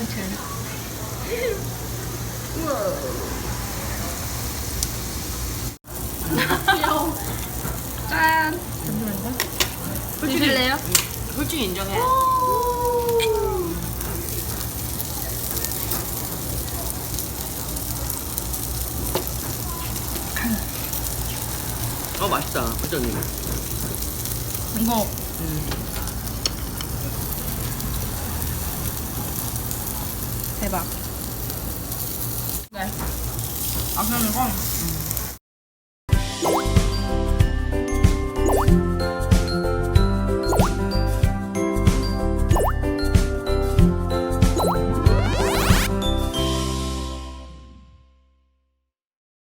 만천. 귀여워. 짠. 드실래요? 솔직히 인정해. 어 맛있다 부장님 이거 대박. 네. 아 그럼 이건